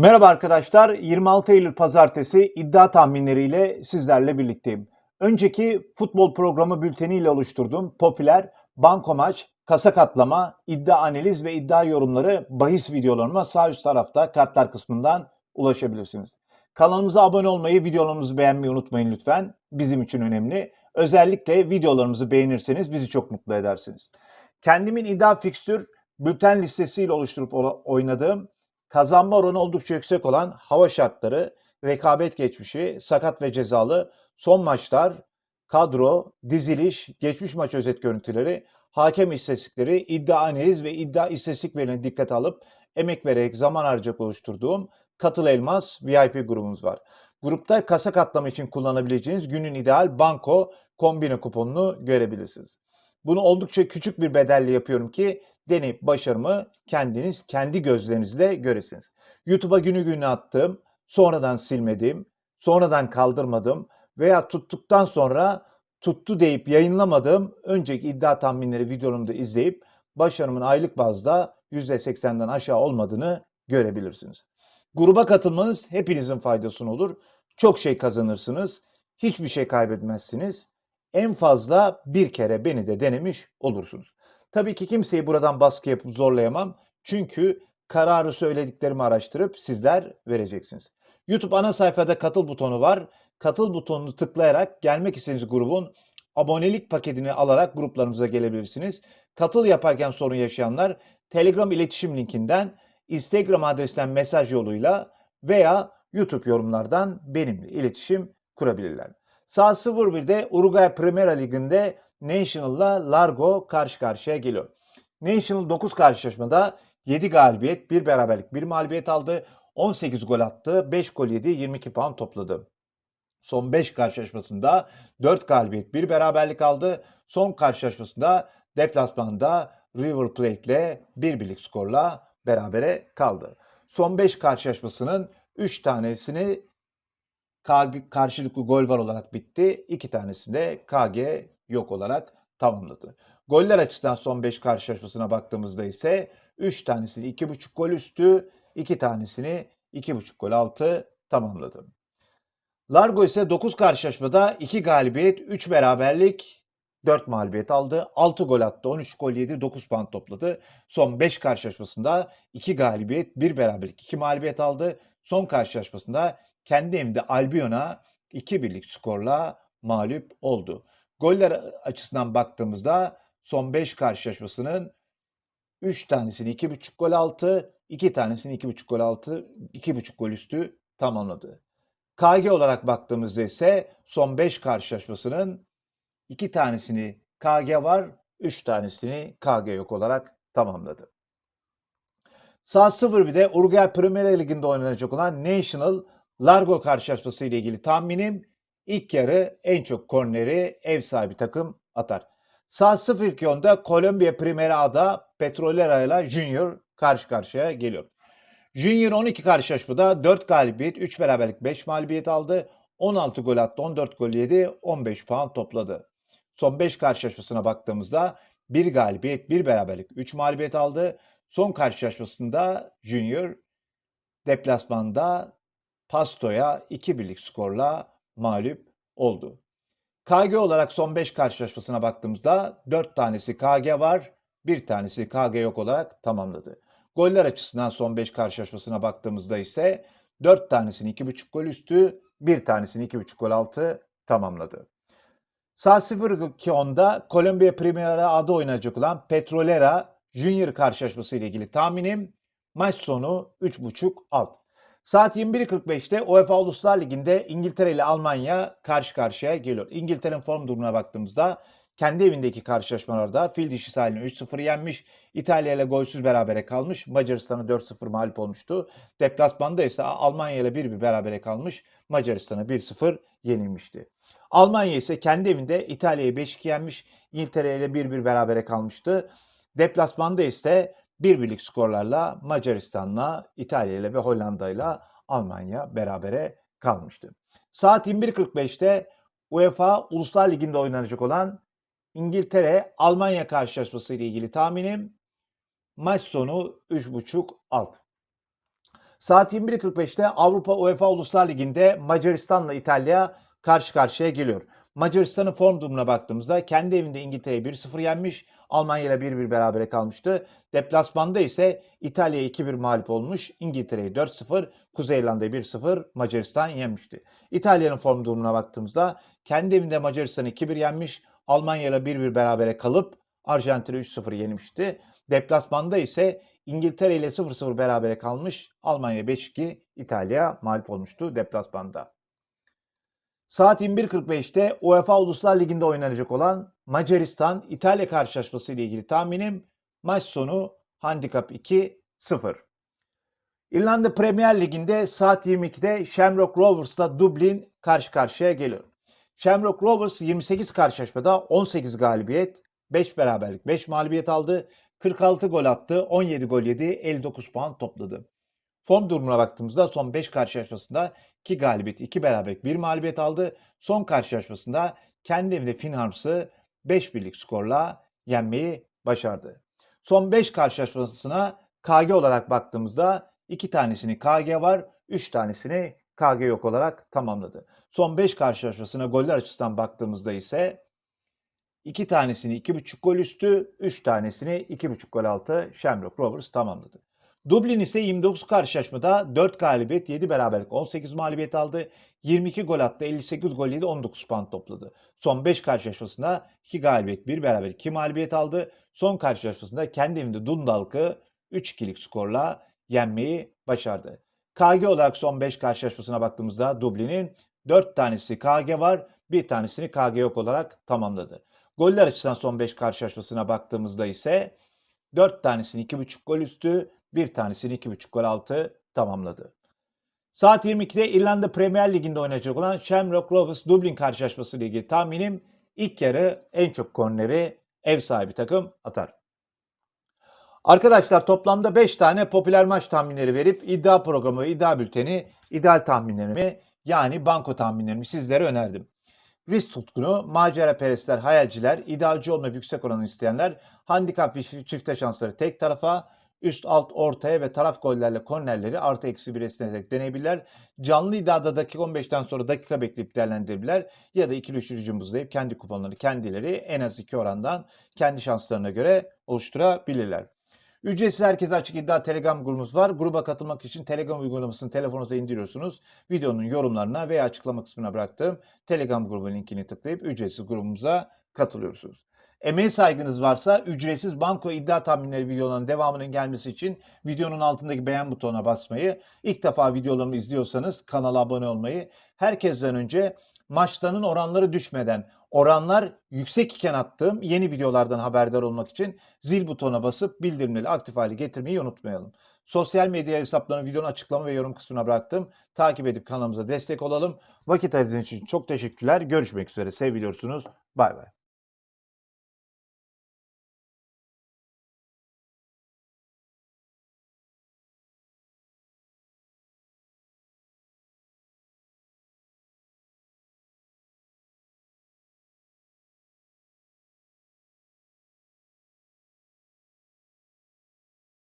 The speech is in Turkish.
Merhaba arkadaşlar. 26 Eylül Pazartesi iddia tahminleriyle sizlerle birlikteyim. Önceki futbol programı bülteniyle oluşturduğum popüler banko maç, kasa katlama, iddia analiz ve iddia yorumları bahis videolarıma sağ üst tarafta kartlar kısmından ulaşabilirsiniz. Kanalımıza abone olmayı, videolarımızı beğenmeyi unutmayın lütfen. Bizim için önemli. Özellikle videolarımızı beğenirseniz bizi çok mutlu edersiniz. Kendimin iddia fikstür bülten listesiyle oluşturup oynadığım kazanma oranı oldukça yüksek olan hava şartları, rekabet geçmişi, sakat ve cezalı, son maçlar, kadro, diziliş, geçmiş maç özet görüntüleri, hakem istatistikleri, iddia analiz ve iddia istatistik verilerini dikkate alıp emek vererek zaman harcayıp oluşturduğum Katıl Elmas VIP grubumuz var. Grupta kasa katlama için kullanabileceğiniz günün ideal banko kombine kuponunu görebilirsiniz. Bunu oldukça küçük bir bedelle yapıyorum ki deneyip başarımı kendiniz kendi gözlerinizle göresiniz. YouTube'a günü günü attığım, sonradan silmediğim, sonradan kaldırmadığım veya tuttuktan sonra tuttu deyip yayınlamadığım önceki iddia tahminleri videolarımı da izleyip başarımın aylık bazda %80'den aşağı olmadığını görebilirsiniz. Gruba katılmanız hepinizin faydasına olur. Çok şey kazanırsınız. Hiçbir şey kaybetmezsiniz. En fazla bir kere beni de denemiş olursunuz. Tabii ki kimseyi buradan baskı yapıp zorlayamam. Çünkü kararı söylediklerimi araştırıp sizler vereceksiniz. YouTube ana sayfada katıl butonu var. Katıl butonunu tıklayarak gelmek istediğiniz grubun abonelik paketini alarak gruplarımıza gelebilirsiniz. Katıl yaparken sorun yaşayanlar Telegram iletişim linkinden, Instagram adresinden mesaj yoluyla veya YouTube yorumlardan benimle iletişim kurabilirler. Saat 01'de Uruguay Premier Ligi'nde National'la Largo karşı karşıya geliyor. National 9 karşılaşmada 7 galibiyet, 1 beraberlik, 1 mağlubiyet aldı. 18 gol attı, 5 gol yedi, 22 puan topladı. Son 5 karşılaşmasında 4 galibiyet, 1 beraberlik aldı. Son karşılaşmasında deplasmanda River Plate ile 1 birlik skorla berabere kaldı. Son 5 karşılaşmasının 3 tanesini karşılıklı gol var olarak bitti. 2 tanesinde KG yok olarak tamamladı. Goller açısından son 5 karşılaşmasına baktığımızda ise 3 tanesini 2.5 gol üstü, 2 tanesini 2.5 gol altı tamamladı. Largo ise 9 karşılaşmada 2 galibiyet, 3 beraberlik, 4 mağlubiyet aldı. 6 gol attı, 13 gol yedi, 9 puan topladı. Son 5 karşılaşmasında 2 galibiyet, 1 beraberlik, 2 mağlubiyet aldı. Son karşılaşmasında kendi evinde Albion'a 2 birlik skorla mağlup oldu. Goller açısından baktığımızda son 5 karşılaşmasının 3 tanesini 2.5 gol altı, 2 tanesini 2.5 gol altı, 2.5 gol üstü tamamladı. KG olarak baktığımızda ise son 5 karşılaşmasının 2 tanesini KG var, 3 tanesini KG yok olarak tamamladı. Saat 01'de Uruguay Premier Ligi'nde oynanacak olan National Largo karşılaşması ile ilgili tahminim ilk yarı en çok korneri ev sahibi takım atar. Saat 02.10'da Kolombiya Primera A'da Petrolera ile Junior karşı karşıya geliyor. Junior 12 karşılaşmada 4 galibiyet, 3 beraberlik, 5 mağlubiyet aldı. 16 gol attı, 14 gol yedi, 15 puan topladı. Son 5 karşılaşmasına baktığımızda 1 galibiyet, 1 beraberlik, 3 mağlubiyet aldı. Son karşılaşmasında Junior deplasmanda Pasto'ya 2 birlik skorla mağlup oldu. KG olarak son 5 karşılaşmasına baktığımızda 4 tanesi KG var, 1 tanesi KG yok olarak tamamladı. Goller açısından son 5 karşılaşmasına baktığımızda ise 4 tanesini 2.5 gol üstü, 1 tanesini 2.5 gol altı tamamladı. Saat 02.10'da Kolombiya Primera adı oynayacak olan Petrolera Junior karşılaşması ile ilgili tahminim maç sonu 3.5 alt. Saat 21.45'te UEFA Uluslar Ligi'nde İngiltere ile Almanya karşı karşıya geliyor. İngiltere'nin form durumuna baktığımızda kendi evindeki karşılaşmalarda fil dişi sahilini 3-0 yenmiş. İtalya ile golsüz berabere kalmış. Macaristan'a 4-0 mağlup olmuştu. Deplasmanda ise Almanya ile 1-1 berabere kalmış. Macaristan'a 1-0 yenilmişti. Almanya ise kendi evinde İtalya'yı 5-2 yenmiş. İngiltere ile 1-1 berabere kalmıştı. Deplasmanda ise bir birlik skorlarla Macaristan'la, İtalya ile ve Hollanda ile Almanya berabere kalmıştı. Saat 21.45'te UEFA Uluslar Ligi'nde oynanacak olan İngiltere Almanya karşılaşması ile ilgili tahminim maç sonu 3.5 alt. Saat 21.45'te Avrupa UEFA Uluslar Ligi'nde Macaristan'la İtalya karşı karşıya geliyor. Macaristan'ın form durumuna baktığımızda kendi evinde İngiltere'yi 1-0 yenmiş, Almanya ile 1-1 berabere kalmıştı. Deplasmanda ise İtalya'ya 2-1 mağlup olmuş, İngiltere'yi 4-0, Kuzey İrlanda'yı 1-0 Macaristan yenmişti. İtalya'nın form durumuna baktığımızda kendi evinde Macaristan'ı 2-1 yenmiş, Almanya ile 1-1 berabere kalıp Arjantin'i 3-0 yenmişti. Deplasmanda ise İngiltere ile 0-0 berabere kalmış. Almanya 5-2, İtalya mağlup olmuştu deplasmanda. Saat 21.45'te UEFA Uluslar Ligi'nde oynanacak olan Macaristan-İtalya karşılaşması ile ilgili tahminim maç sonu handikap 2-0. İrlanda Premier Ligi'nde saat 22'de Shamrock Rovers'la Dublin karşı karşıya geliyor. Shamrock Rovers 28 karşılaşmada 18 galibiyet, 5 beraberlik, 5 mağlubiyet aldı. 46 gol attı, 17 gol yedi, 59 puan topladı. Form durumuna baktığımızda son 5 karşılaşmasında 2 galibiyet, 2 beraberlik, 1 mağlubiyet aldı. Son karşılaşmasında kendi evinde Finharms'ı 5 birlik skorla yenmeyi başardı. Son 5 karşılaşmasına KG olarak baktığımızda 2 tanesini KG var, 3 tanesini KG yok olarak tamamladı. Son 5 karşılaşmasına goller açısından baktığımızda ise 2 tanesini 2.5 gol üstü, 3 tanesini 2.5 gol altı Shamrock Rovers tamamladı. Dublin ise 29 karşılaşmada 4 galibiyet, 7 beraberlik, 18 mağlubiyet aldı. 22 gol attı, 58 gol yedi, 19 puan topladı. Son 5 karşılaşmasında 2 galibiyet, 1 beraberlik, 2 mağlubiyet aldı. Son karşılaşmasında kendi evinde Dundalk'ı 3-2'lik skorla yenmeyi başardı. KG olarak son 5 karşılaşmasına baktığımızda Dublin'in 4 tanesi KG var, bir tanesini KG yok olarak tamamladı. Goller açısından son 5 karşılaşmasına baktığımızda ise 4 tanesini 2.5 gol üstü, bir tanesini 2.5 gol altı tamamladı. Saat 22'de İrlanda Premier Ligi'nde oynayacak olan Shamrock Rovers Dublin karşılaşması ile ilgili tahminim ilk yarı en çok korneri ev sahibi takım atar. Arkadaşlar toplamda 5 tane popüler maç tahminleri verip iddia programı iddia bülteni ideal tahminlerimi yani banko tahminlerimi sizlere önerdim. Risk tutkunu, macera perestler, hayalciler, idealci olmayı yüksek oranı isteyenler, handikap ve çifte şansları tek tarafa, üst alt ortaya ve taraf gollerle kornerleri artı eksi bir esneterek deneyebilirler. Canlı iddiada dakika 15'ten sonra dakika bekleyip değerlendirebilirler. Ya da ikili üçlü cımbızlayıp kendi kuponlarını kendileri en az iki orandan kendi şanslarına göre oluşturabilirler. Ücretsiz herkese açık iddia Telegram grubumuz var. Gruba katılmak için Telegram uygulamasını telefonunuza indiriyorsunuz. Videonun yorumlarına veya açıklama kısmına bıraktığım Telegram grubunun linkini tıklayıp ücretsiz grubumuza katılıyorsunuz. Emeğe saygınız varsa ücretsiz banko iddia tahminleri videolarının devamının gelmesi için videonun altındaki beğen butonuna basmayı, ilk defa videolarımı izliyorsanız kanala abone olmayı, herkesten önce maçların oranları düşmeden oranlar yüksek iken attığım yeni videolardan haberdar olmak için zil butonuna basıp bildirimleri aktif hale getirmeyi unutmayalım. Sosyal medya hesaplarını videonun açıklama ve yorum kısmına bıraktım. Takip edip kanalımıza destek olalım. Vakit ayırdığınız için çok teşekkürler. Görüşmek üzere. Seviliyorsunuz. Bay bay.